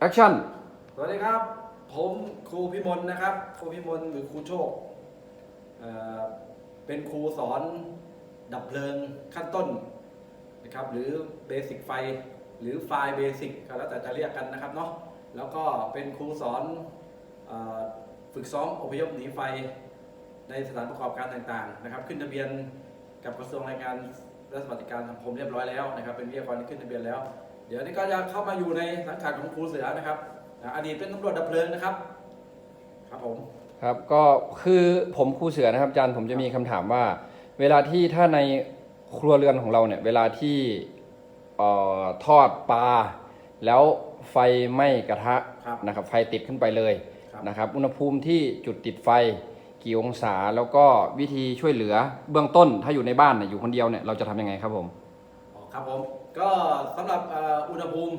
แอคชั่น สวัสดีครับ ผมครูพิมลนะครับ ครูพิมลหรือครูโชคเอ่อเป็นครูสอนดับเพลิงขั้นต้นนะครับ หรือเบสิกไฟ หรือไฟเบสิกก็แล้วแต่จะเรียกกันนะครับเนาะแล้วก็เป็นครูสอนเออฝึกซ้อมอพยพหนีไฟในสถานประกอบการต่างๆนะครับ ขึ้นทะเบียนกับกระทรวงแรงงานและสวัสดิการสังคมเรียบร้อยแล้วนะครับ เป็นวิทยากรที่ขึ้นทะเบียนแล้ว เดี๋ยวนี้ก็จะเข้ามาอยู่ในสังกัดของครูเสือนะครับอ่าอดีตเป็นตำรวจดับเพลิงนะครับ ครับผมครับก็คือผมครูเสือนะครับอาจารย์ผมจะมีคำถามว่า เวลาที่ถ้าในครัวเรือนของเราเนี่ย เวลาที่เอ่อทอดปลาแล้วไฟไหม้กระทะครับนะครับ ไฟติดขึ้นไปเลยครับนะครับอุณหภูมิที่จุดติดไฟกี่องศาแล้วก็วิธีช่วยเหลือเบื้องต้นถ้าอยู่ในบ้านเนี่ยอยู่คนเดียวเนี่ยเราจะทำยังไงครับผมอ๋อครับผม ก็สำหรับเอ่ออุณหภูมิ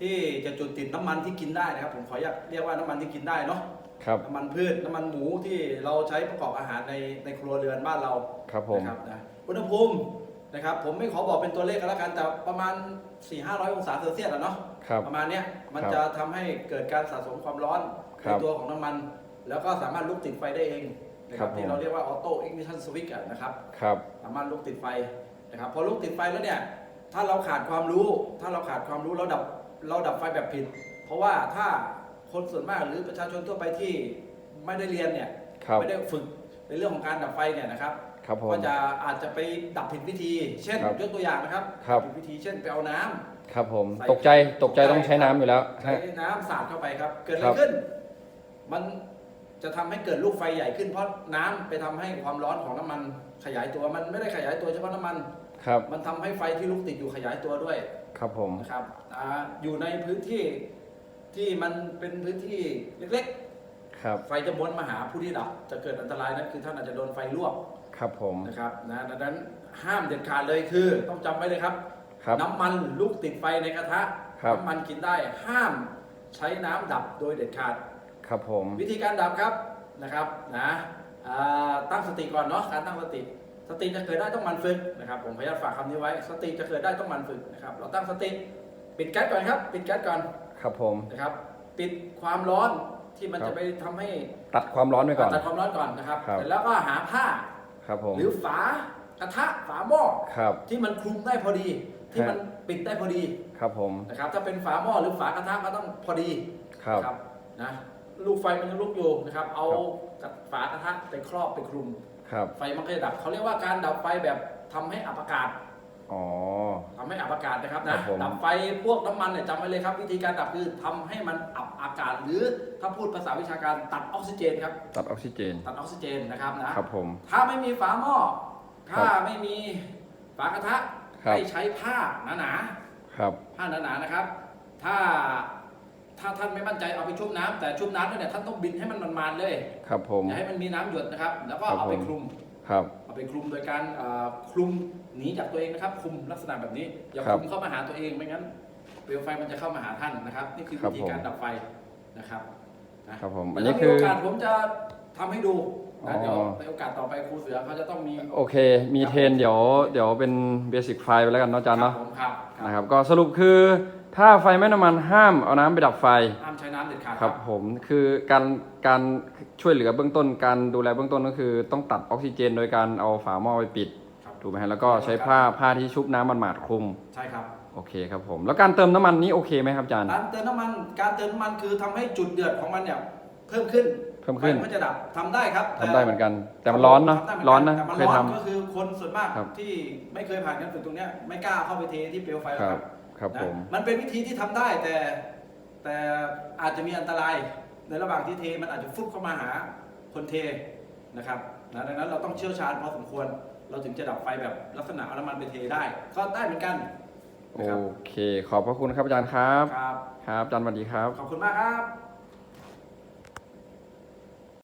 ที่จะจุดติดน้ำมันที่กินได้นะครับ ผมขออนุญาตเรียกว่าน้ำมันที่กินได้เนาะครับ น้ำมันพืชน้ำมันหมูที่เราใช้ประกอบอาหารในในครัวเรือนบ้านเราครับผม นะครับนะอุณหภูมินะครับ ผมไม่ขอบอกเป็นตัวเลขกันแล้วกันแต่ประมาณ 4 5 0 0 องศาเซลเซียสอะเนาะ ครับ ประมาณเนี้ยมันครับจะทำให้เกิดการสะสมความร้อนคในรับตัวของน้ำมัน แล้วก็สามารถลุกติดไฟได้เองนะคครัรับบผม ที่เราเรียกว่าออโต้อิกนิชันสวิตช์นะครับ ครับ สามารถลุกติดไฟนะครับพอลุกติดไฟแล้วเนี่ย ถ้าเราขาดความรู้ ถ้าเราขาดความรู้เราดับเราดับไฟแบบผิด เพราะว่าถ้าคนส่วนมากหรือประชาชนทั่วไปที่ไม่ได้เรียนเนี่ยครับไม่ได้ฝึกในเรื่องของการดับไฟเนี่ยนะครับครับผม ก็จะอาจจะไปดับผิดวิธี เช่นครับยกตัวอย่างนะครับครับ ผิดวิธีเช่นไปเอาน้ำ ครับผม ใส่ตกใจตกใจต้องใช้น้ำอยู่แล้วใช้ฮะ น้ำสาดเข้าไปครับ เกิดอะครัไรบขึ้น มันจะทำให้เกิดลูกไฟใหญ่ขึ้นเพราะน้ำไปทำให้ความร้อนของน้ำมันขยายตัวมันไม่ได้ขยายตัวเฉพาะน้ำมัน ครับ มันทำให้ไฟที่ลุกติดอยู่ขยายตัวด้วยครับผม นะครับอ่าอยู่ในพื้นที่ที่มันเป็นพื้นที่เล็กครับ ๆ ไฟจะม้วนมาหาผู้ที่ดับ จะเกิดอันตรายนั่นคือท่านอาจจะโดนไฟลวกครับผม นะครับนะดังนั้นห้ามเด็ดขาดเลยคือ ต้องจำไว้เลยครับ ครับ น้ำมันลุกติดไฟในกระทะครับ น้ำมันกินได้ห้ามใช้น้ำดับโดยเด็ดขาด ครับผม วิธีการดับครับนะครับนะอ่าตั้งสติก่อนเนาะการตั้งสติ สติจะเกิดได้ต้องหมันฝึกนะครับผมพยายามฝากคำนี้ไว้ สติจะเกิดได้ต้องหมันฝึกนะครับเราตั้งสติปิดแก๊สก่อนครับ ปิดแก๊สก่อนครับผมนะครับ ปิดความร้อนที่มันครับจะไปทำให้ตัดความร้อนไว้ก่อนตัดความร้อนก่อนนะครับครับเสร็จแล้วก็หาผ้าครับผมหรือฝากระทะฝาหม้อครับที่มันคลุมได้พอดี ที่มันปิดได้พอดีครับผมนะครับถ้าเป็นฝาหม้อหรือฝากระทะก็ต้องพอดีครับนะนะ ลูกไฟมันยังลุกอยู่นะครับ เอาครับกับฝากระทะไปครอบไปคลุม ครับไฟมันก็จะดับเขาเรียกว่าการดับไฟแบบทำให้อับอากาศอ๋อ ทำให้อับอากาศนะครับครันะบผม ดับไฟพวกน้ำมันเนี่ยจำไว้เลยครับ วิธีการดับคือทำให้มันอับอากาศ หรือถ้าพูดภาษาวิชาการตัดออกซิเจนครับตัดออกซิเจน ตัดออกซิเจนนะครับนะ ครับผม ถ้าไม่มีฝาหม้อ ครับถ้าไม่มีฝากระทะครับ ให้ใช้ผ้าหนาๆครับผ้าหนาๆนะครับ ถ้า ถ้าท่านไม่มั่นใจเอาไปชุบน้ำแต่ชุบน้ำด้วยเนี่ยท่านต้องบินให้มันมันๆเลย ครับผมอย่าให้มันมีน้ำหยดนะครับ แล้วก็ครับเอาไปผมคลุมครับเอาไปคลุมโดยการเอ่อคลุมหนีจากตัวเองนะครับคลุมลักษณะแบบนี้อย่าครัคบลุมเข้ามาหาตัวเองไม่งั้นเปลวไฟมันจะเข้ามาหาท่านนะครับ นี่คือครัวิบธีผมการดับไฟนะครับนะครับผมอันแล้นี้วมีคือโอกาสผมจะทำให้ดูนะอ๋อเดี๋ยวในโอกาสต่อไปครูเสือเขาจะต้องมีโอเค มีเทรนเดี๋ยวเดี๋ยวเป็นเบสิกไฟไปแล้วกันเนาะอาจารย์เนาะผมครับครับนะครับก็สรุปคือ ถ้าไฟไหม้น้ำมันห้ามเอาน้ำไปดับไฟ ห้ามใช้น้ำเด็ดขาดครับผมคือการการช่วยเหลือเบื้องต้น การดูแลเบื้องต้นก็คือต้องตัดออกซิเจน โดยการเอาฝาหม้อไปปิดครับถูกไหมฮะแล้วก็ใช้ผ้าผ้าที่ชุบน้ำมันหมาดๆคลุมใช่ครับ โอเคครับผม แล้วการเติมน้ำมันนี้โอเคไหมครับอาจารย์ การเติมน้ำมันการเติมน้ำมันคือทำให้จุดเดือดของมันเนี่ยเพิ่มขึ้นเพิ่มขึ้นไฟมันจะดับทำได้ครับทำได้เหมือนกัน แต่มันร้อนเนาะทำได้เหมืร้อนนะแต่มันเคยร้อนทำก็คือคนส่วนมากครับที่ไม่เคยผ่านการฝึกตรงเนี้ยไม่กล้าเข้าไปเทที่เปลวไฟหรคอกรัครับ บ ครับนะผม มันเป็นวิธีที่ทำได้แต่แต่อาจจะมีอันตรายในระหว่างที่เทมันอาจจะฟุบเข้ามาหาคนเทนะครับนะดังนั้นเราต้องเชี่ยวชาญพอสมควร เราถึงจะดับไฟแบบลักษณะเอาน้ำมันไปเทได้ ก็ได้เหมือนกันโอนะครับเค ขอบพระคุณครับอาจารย์ครับ ครับ ครับอาจารย์สวัสดีครับ ขอบคุณมากครับ